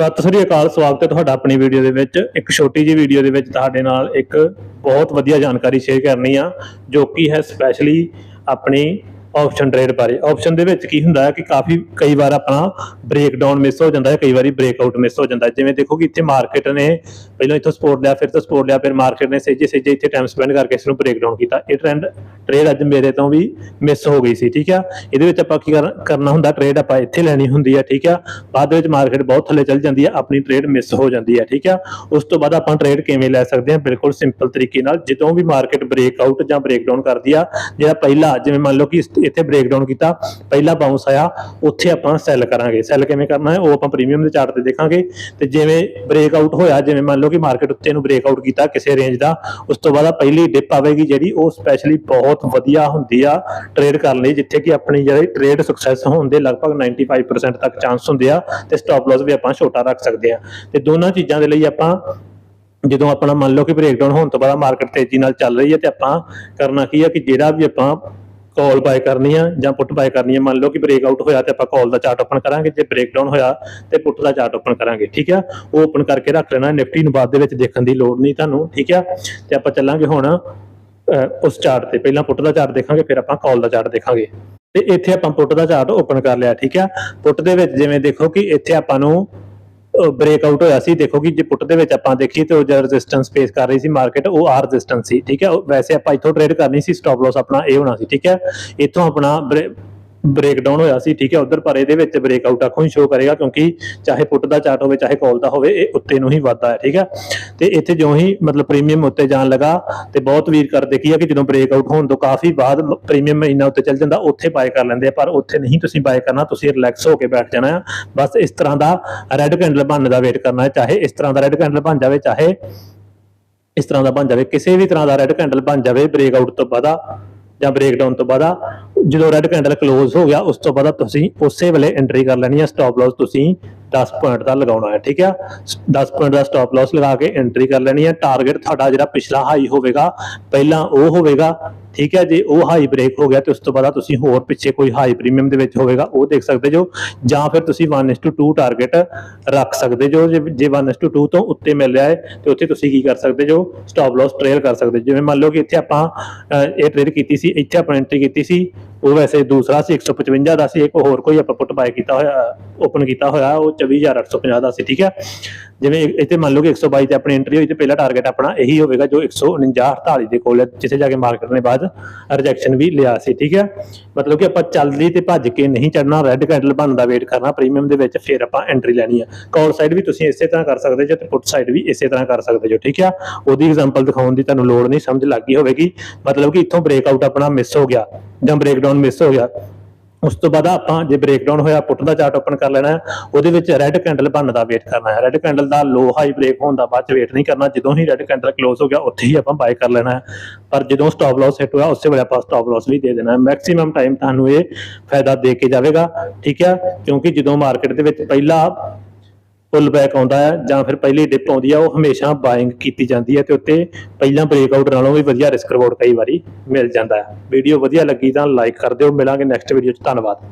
ਸਤਿ ਸ੍ਰੀ ਅਕਾਲ, ਸਵਾਗਤ ਹੈ ਤੁਹਾਡਾ ਆਪਣੀ ਵੀਡੀਓ ਦੇ ਵਿੱਚ। ਇੱਕ ਛੋਟੀ ਜਿਹੀ ਵੀਡੀਓ ਦੇ ਵਿੱਚ ਤੁਹਾਡੇ ਨਾਲ ਇੱਕ ਬਹੁਤ ਵਧੀਆ ਜਾਣਕਾਰੀ ਸ਼ੇਅਰ ਕਰਨੀ ਆ, ਜੋ ਕਿ ਹੈ ਸਪੈਸ਼ਲੀ ਆਪਣੀ ਆਪਸ਼ਨ ਟ੍ਰੇਡ ਬਾਰੇ। ਆਪਸ਼ਨ ਦੇ ਵਿੱਚ ਕੀ ਹੁੰਦਾ ਹੈ ਕਿ ਕਾਫੀ, ਕਈ ਵਾਰ ਆਪਣਾ ਬ੍ਰੇਕਡਾਊਨ ਮਿਸ ਹੋ ਜਾਂਦਾ ਹੈ, ਕਈ ਵਾਰੀ ਬ੍ਰੇਕ ਆਊਟ ਮਿਸ ਹੋ ਜਾਂਦਾ ਜਿਵੇਂ ਦੇਖੋ ਕਿ ਇੱਥੇ ਮਾਰਕੀਟ ਨੇ ਪਹਿਲਾਂ ਇੱਥੋਂ ਸਪੋਰਟ ਲਿਆ, ਫਿਰ ਤੋਂ ਸਪੋਰਟ ਲਿਆ, ਫਿਰ ਮਾਰਕੀਟ ਨੇ ਸੇਜੇ ਸੇਜੇ ਇੱਥੇ ਟਾਈਮ ਸਪੈਂਡ ਕਰਕੇ ਇਸ ਨੂੰ ਬ੍ਰੇਕਡਾਊਨ ਕੀਤਾ। ਇਹ ਟ੍ਰੈਂਡ ਟ੍ਰੇਡ ਅੱਜ ਮੇਰੇ ਤੋਂ ਵੀ ਮਿਸ ਹੋ ਗਈ ਸੀ, ਠੀਕ ਆ? ਇਹਦੇ ਵਿੱਚ ਆਪਾਂ ਕੀ ਕਰ- ਕਰਨਾ ਹੁੰਦਾ ਟ੍ਰੇਡ ਆਪਾਂ ਇੱਥੇ ਲੈਣੀ ਹੁੰਦੀ ਆ, ਠੀਕ ਆ? ਬਾਅਦ ਵਿੱਚ ਮਾਰਕੀਟ ਬਹੁਤ ਥੱਲੇ ਚੱਲ ਜਾਂਦੀ ਆ, ਆਪਣੀ ਟ੍ਰੇਡ ਮਿਸ ਹੋ ਜਾਂਦੀ ਆ, ਠੀਕ ਆ? ਉਸ ਤੋਂ ਬਾਅਦ ਆਪਾਂ ਟ੍ਰੇਡ ਕਿਵੇਂ ਲੈ ਸਕਦੇ ਹਾਂ ਬਿਲਕੁਲ ਸਿੰਪਲ ਤਰੀਕੇ ਨਾਲ, ਜਦੋਂ ਵੀ ਮਾਰਕੀਟ ਬ੍ਰੇਕ ਆਊਟ ਜਾਂ ਬ੍ਰੇਕ ਡਾਊਨ ਕਰਦੀ ਆ, ਜਿਹੜਾ ਪਹਿਲਾ, ਜਿਵੇਂ ਮੰਨ ਲਓ ਕਿ ਇੱਥੇ ਬ੍ਰੇਕ ਡਾਊਨ ਕੀਤਾ, ਪਹਿਲਾ ਬਾਉਂਸ ਆਇਆ, ਉੱਥੇ ਆਪਾਂ ਸੈੱਲ ਕਰਾਂਗੇ। ਸੈੱਲ ਕਿਵੇਂ ਕਰਨਾ ਹੈ? ਉਹ ਆਪਾਂ ਪ੍ਰੀਮੀਅਮ ਦੇ ਚਾਰਟ ਤੇ ਦੇਖਾਂਗੇ। ਤੇ ਜਿਵੇਂ ਬ੍ਰੇਕ ਆਊਟ ਹੋਇਆ, ਜਿਵੇਂ ਮੰਨ ਲਓ ਕਿ ਮਾਰਕੀਟ ਉੱਤੇ ਨੂੰ ਬ੍ਰੇਕ ਆਊਟ ਕੀਤਾ ਕਿਸੇ ਰੇਂਜ ਦਾ, ਉਸ ਤੋਂ ਬਾਅਦ ਪਹਿਲੀ ਡਿਪ ਆਵੇਗੀ ਜਿਹੜੀ, ਉਹ ਸਪੈਸ਼ਲੀ ਬਹੁਤ ਵਧੀਆ ਹੁੰਦੀ ਆ ਟ੍ਰੇਡ ਕਰਨ ਲਈ, ਜਿੱਥੇ ਕਿ ਆਪਣੀ ਜਿਹੜੀ ਟ੍ਰੇਡ ਸਕਸੈਸ ਹੋਣ ਦੇ ਲਗਭਗ 95% ਤੱਕ ਚਾਂਸ ਹੁੰਦੇ ਆ ਤੇ ਸਟਾਪ ਲਾਸ ਵੀ ਆਪਾਂ ਛੋਟਾ ਰੱਖ ਸਕਦੇ ਆ। ਤੇ ਦੋਨਾਂ ਚੀਜ਼ਾਂ ਦੇ ਲਈ ਆਪਾਂ ਜਦੋਂ ਆਪਣਾ ਮੰਨ ਲਓ ਕਿ ਬ੍ਰੇਕਡਾਊਨ ਹੋਣ ਤੋਂ ਬਾਅਦ ਮਾਰਕੀਟ ਤੇਜ਼ੀ ਨਾਲ ਚੱਲ ਰਹੀ ਹੈ ਤੇ ਆਪਾਂ ਕਰਨਾ ਕੀ ਆ ਕਿ ਜਿਹੜਾ ਵੀ ਆਪਾਂ ਕਾਲ ਬਾਏ ਕਰਨੀ ਆ ਜਾਂ ਪੁੱਟ ਬਾਏ ਕਰਨੀ ਆ, ਮੰਨ ਲਓ ਕਿ ਬ੍ਰੇਕਆਊਟ ਹੋਇਆ ਤੇ ਆਪਾਂ ਕਾਲ ਦਾ ਚਾਰਟ ਓਪਨ ਕਰਾਂਗੇ, ਜੇ ਬ੍ਰੇਕਡਾਊਨ ਹੋਇਆ ਤੇ ਪੁੱਟ ਦਾ ਚਾਰਟ ਓਪਨ ਕਰਾਂਗੇ, ਠੀਕ ਆ? ਉਹ ਓਪਨ ਕਰਕੇ ਰੱਖ ਲੈਣਾ ਨਿਫਟੀ ਨੂੰ ਬਾਅਦ ਦੇ ਵਿੱਚ ਦੇਖਣ ਦੀ ਲੋੜ ਨਹੀਂ ਤੁਹਾਨੂੰ, ਠੀਕ ਆ? ਤੇ ਆਪਾਂ ਚੱਲਾਂਗੇ ਹੁਣ ਉਸ ਚਾਰਟ ਤੇ। ਪਹਿਲਾਂ ਪੁੱਟ ਦਾ ਚਾਰਟ ਦੇਖਾਂਗੇ, ਫਿਰ ਆਪਾਂ ਕਾਲ ਦਾ ਚਾਰਟ ਦੇਖਾਂਗੇ। ਤੇ ਇੱਥੇ ਆਪਾਂ ਪੁੱਟ ਦਾ ਚਾਰਟ ਓਪਨ ਕਰ ਲਿਆ, ਠੀਕ ਆ? ਪੁੱਟ ਦੇ ਵਿੱਚ ਜਿਵੇਂ ਦੇਖੋ ਕਿ ਇੱਥੇ ਆਪਾਂ ਨੂੰ ਬ੍ਰੇਕ ਆਊਟ ਹੋਇਆ ਸੀ। ਦੇਖੋ ਕਿ ਜੇ ਪੁੱਟ ਦੇ ਵਿੱਚ ਆਪਾਂ ਦੇਖੀਏ ਤੇ ਉਹ ਜਿਹੜਾ ਰੈਜ਼ਿਸਟੈਂਸ ਫੇਸ ਕਰ ਰਹੀ ਸੀ ਮਾਰਕੀਟ ਉਹ ਆਰ ਰੈਜ਼ਿਸਟੈਂਸ ਸੀ, ਠੀਕ ਹੈ ਵੈਸੇ ਆਪਾਂ ਇੱਥੋਂ ਟ੍ਰੇਡ ਕਰਨੀ ਸੀ ਸਟਾਪ ਲਾਸ ਆਪਣਾ ਇਹ ਹੋਣਾ ਸੀ, ਠੀਕ ਹੈ ਇੱਥੋਂ ਆਪਣਾ ਬ੍ਰੇਕ ਹੋਇਆ ਸੀ, ਠੀਕ ਹੈ, ਉਧਰ ਪਰ ਇਹਦੇ ਵਿੱਚ ਬ੍ਰੇਕਆਊਟ ਆਖੋਂ ਹੀ ਸ਼ੋ ਕਰੇਗਾ ਕਿਉਂਕਿ ਚਾਹੇ ਪੁੱਟ ਦਾ ਚਾਰਟ ਹੋਵੇ, ਚਾਹੇ ਕਾਲ ਦਾ ਹੋਵੇ, ਇਹ ਉੱਤੇ ਨੂੰ ਹੀ ਵੱਧਦਾ ਹੈ, ਠੀਕ ਹੈ। ਤੇ ਇੱਥੇ ਜਿਉਂ ਹੀ ਮਤਲਬ ਪ੍ਰੀਮੀਅਮ ਉੱਤੇ ਜਾਣ ਲਗਾ ਤੇ ਬਹੁਤ ਵੀਰ ਕਰਦੇ ਕੀ ਆ ਕਿ ਜਦੋਂ ਬ੍ਰੇਕਆਊਟ ਹੋਣ ਤੋਂ ਕਾਫੀ ਬਾਅਦ ਪ੍ਰੀਮੀਅਮ ਇੰਨਾ ਉੱਤੇ ਚੱਲ ਜਾਂਦਾ, ਉੱਥੇ ਬਾਏ ਕਰ ਲੈਂਦੇ ਆ, ਪਰ ਉੱਥੇ ਨਹੀਂ ਤੁਸੀਂ ਬਾਏ ਕਰਨਾ, ਤੁਸੀਂ ਰਿਲੈਕਸ ਹੋ ਕੇ ਬੈਠ ਜਾਣਾ ਆ। ਬਸ ਇਸ ਤਰ੍ਹਾਂ ਦਾ ਰੈੱਡ ਕੈਂਡਲ ਬਣਨ ਦਾ ਵੇਟ ਕਰਨਾ ਹੈ, ਚਾਹੇ ਇਸ ਤਰ੍ਹਾਂ ਦਾ ਰੈੱਡ ਕੈਂਡਲ ਬਣ ਜਾਵੇ, ਚਾਹੇ ਇਸ ਤਰ੍ਹਾਂ ਦਾ ਬਣ ਜਾਵੇ, ਕਿਸੇ ਵੀ ਤਰ੍ਹਾਂ ਦਾ ਰੈੱਡ ਕੈਂਡਲ ਬਣ ਜਾਵੇ ਬ੍ਰੇਕਆਊਟ ਤੋਂ ਬਾਅਦ ਜਾਂ ਬ੍ਰੇਕਡਾਊਨ ਤੋਂ ਬਾਅਦ ਜਦੋਂ ਰੈੱਡ ਕੈਂਡਲ ਕਲੋਜ਼ ਹੋ ਗਿਆ, ਉਸ ਤੋਂ ਬਾਅਦ ਤੁਸੀਂ ਉਸੇ ਵੇਲੇ ਐਂਟਰੀ ਕਰ ਲੈਣੀ ਹੈ ਸਟਾਪ ਲਾਸ ਤੁਸੀਂ 10 ਪੁਆਇੰਟ ਦਾ ਲਗਾਉਣਾ ਹੈ, ਠੀਕ ਹੈ? 10 ਪੁਆਇੰਟ ਦਾ ਸਟਾਪ ਲਾਸ ਲਗਾ ਕੇ ਐਂਟਰੀ ਕਰ ਲੈਣੀ ਹੈ। ਟਾਰਗੇਟ ਤੁਹਾਡਾ ਜਿਹੜਾ ਪਿਛਲਾ ਹਾਈ ਹੋਵੇਗਾ, ਪਹਿਲਾਂ ਉਹ ਹੋਵੇਗਾ, ਠੀਕ ਹੈ? ਜੇ ਉਹ ਹਾਈ ਬ੍ਰੇਕ ਹੋ ਗਿਆ ਤੇ ਉਸ ਤੋਂ ਬਾਅਦ ਤੁਸੀਂ ਹੋਰ ਪਿੱਛੇ ਕੋਈ ਹਾਈ ਪ੍ਰੀਮੀਅਮ ਦੇ ਵਿੱਚ ਹੋਵੇਗਾ, ਉਹ ਦੇਖ ਸਕਦੇ ਜੋ। ਜਾਂ ਫਿਰ ਤੁਸੀਂ 1:2 ਟਾਰਗੇਟ ਰੱਖ ਸਕਦੇ ਜੋ, ਜੇ ਜੇ 1:2 ਤੋਂ ਉੱਤੇ ਮਿਲ ਰਿਹਾ ਹੈ, ਤੇ ਉੱਥੇ ਤੁਸੀਂ ਕੀ ਕਰ ਸਕਦੇ ਜੋ? ਸਟਾਪ ਲਾਸ ਟ੍ਰੇਲ ਕਰ ਸਕਦੇ ਜਿਵੇਂ ਮੰਨ ਲਓ ਕਿ ਇੱਥੇ ਆਪਾਂ ਇਹ ਟ੍ਰੇਡ ਕੀਤੀ ਸੀ, ਇੱਥੇ ਆਪਾਂ ਐਂਟਰੀ ਕੀਤੀ ਸੀ ਉਹ ਵੈਸੇ ਦੂਸਰਾ ਸੀ 155 ਦਾ ਸੀ, ਇੱਕ ਹੋਰ ਕੋਈ ਆਪਾਂ ਪੁੱਟ ਬਾਏ ਕੀਤਾ ਹੋਇਆ ਓਪਨ ਕੀਤਾ ਹੋਇਆ, ਉਹ 24850 ਦਾ ਸੀ, ਠੀਕ ਹੈ? ਜਿਵੇਂ ਇੱਥੇ ਮੰਨ ਲਓ ਕਿ 122 ਤੇ ਆਪਣੀ ਐਂਟਰੀ ਹੋਈ ਤੇ ਪਹਿਲਾ ਟਾਰਗੇਟ ਆਪਣਾ ਇਹੀ ਹੋਵੇਗਾ ਜੋ 149 48 ਦੇ ਕੋਲ ਜਿੱਥੇ ਜਾ ਕੇ ਮਾਰਕੀਟ ਨੇ ਬਾਅਦ ਰਿਜੈਕਸ਼ਨ ਵੀ ਲਿਆ ਸੀ, ਠੀਕ ਹੈ? ਮਤਲਬ ਕਿ ਆਪਾਂ ਚੱਲਦੀ ਤੇ ਭੱਜ ਕੇ ਨਹੀਂ ਚੜਨਾ ਰੈੱਡ ਕੈਂਡਲ ਬਣਨ ਦਾ ਵੇਟ ਕਰਨਾ ਪ੍ਰੀਮੀਅਮ ਦੇ ਵਿੱਚ ਫਿਰ ਆਪਾਂ ਐਂਟਰੀ ਲੈਣੀ ਹੈ। ਕਾਲ ਸਾਈਡ ਵੀ ਤੁਸੀਂ ਇਸੇ ਤਰ੍ਹਾਂ ਕਰ ਸਕਦੇ ਜੋ ਤੇ ਪੁੱਟ ਸਾਈਡ ਵੀ ਇਸੇ ਤਰ੍ਹਾਂ ਕਰ ਸਕਦੇ ਜੋ, ਠੀਕ ਆ ਉਹਦੀ ਐਗਜ਼ਾਮਪਲ ਦਿਖਾਉਣ ਦੀ ਤੁਹਾਨੂੰ ਲੋੜ ਨਹੀਂ, ਸਮਝ ਲੱਗੀ ਹੋਵੇਗੀ। ਮਤਲਬ ਕਿ ਇੱਥੋਂ ਬ੍ਰੇਕਆਊਟ ਆਪਣਾ ਮਿਸ ਹੋ ਗਿਆ। ਜਾਂ ਬ੍ਰੇਕਡਾਊਨ ਮਿਸ ਹੋ ਗਿਆ, ਉਸ ਤੋਂ ਬਾਅਦ ਆਪਾਂ ਜੇ ਬ੍ਰੇਕਡਾਊਨ ਹੋਇਆ ਪੁੱਟ ਦਾ ਚਾਰਟ ਓਪਨ ਕਰ ਲੈਣਾ ਹੈ ਉਹਦੇ ਵਿੱਚ ਰੈੱਡ ਕੈਂਡਲ ਬਣਨ ਦਾ ਵੇਟ ਕਰਨਾ ਹੈ। ਰੈੱਡ ਕੈਂਡਲ ਦਾ ਲੋ ਹਾਈ ਬ੍ਰੇਕ ਹੋਣ ਦਾ ਬਾਅਦ ਚ ਵੇਟ ਨਹੀਂ ਕਰਨਾ, ਜਦੋਂ ਹੀ ਰੈੱਡ ਕੈਂਡਲ ਕਲੋਜ਼ ਹੋ ਗਿਆ, ਉੱਥੇ ਹੀ ਆਪਾਂ ਬਾਏ ਕਰ ਲੈਣਾ ਹੈ। ਪਰ ਜਦੋਂ ਸਟਾਪ ਲਾਸ ਹਿੱਟ ਹੋਇਆ, ਉਸੇ ਵੇਲੇ ਆਪਾਂ ਸਟਾਪ ਲਾਸ ਵੀ ਦੇ ਦੇਣਾ ਹੈ। ਮੈਕਸਿਮਮ ਟਾਈਮ ਤੁਹਾਨੂੰ ਇਹ ਫਾਇਦਾ ਦੇ ਕੇ ਜਾਵੇਗਾ, ਠੀਕ ਹੈ? ਕਿਉਂਕਿ ਜਦੋਂ ਮਾਰਕੀਟ ਦੇ ਵਿੱਚ ਪਹਿਲਾ ਪੁੱਲ ਬੈਕ ਆਉਂਦਾ ਹੈ ਜਾਂ ਫਿਰ ਪਹਿਲੀ ਡਿਪ ਆਉਂਦੀ ਆ ਉਹ ਹਮੇਸ਼ਾ ਬਾਇੰਗ ਕੀਤੀ ਜਾਂਦੀ ਹੈ ਤੇ ਉੱਤੇ ਪਹਿਲਾਂ ਬ੍ਰੇਕ ਆਊਟ ਨਾਲੋਂ ਵੀ ਵਧੀਆ ਰਿਸਕ ਰਿਵਾਰਡ ਕਈ ਵਾਰੀ ਮਿਲ ਜਾਂਦਾ ਹੈ। ਵੀਡੀਓ ਵਧੀਆ ਲੱਗੀ ਤਾਂ ਲਾਈਕ ਕਰ ਦਿਓ, ਮਿਲਾਂਗੇ ਨੈਕਸਟ ਵੀਡੀਓ 'ਚ, ਧੰਨਵਾਦ।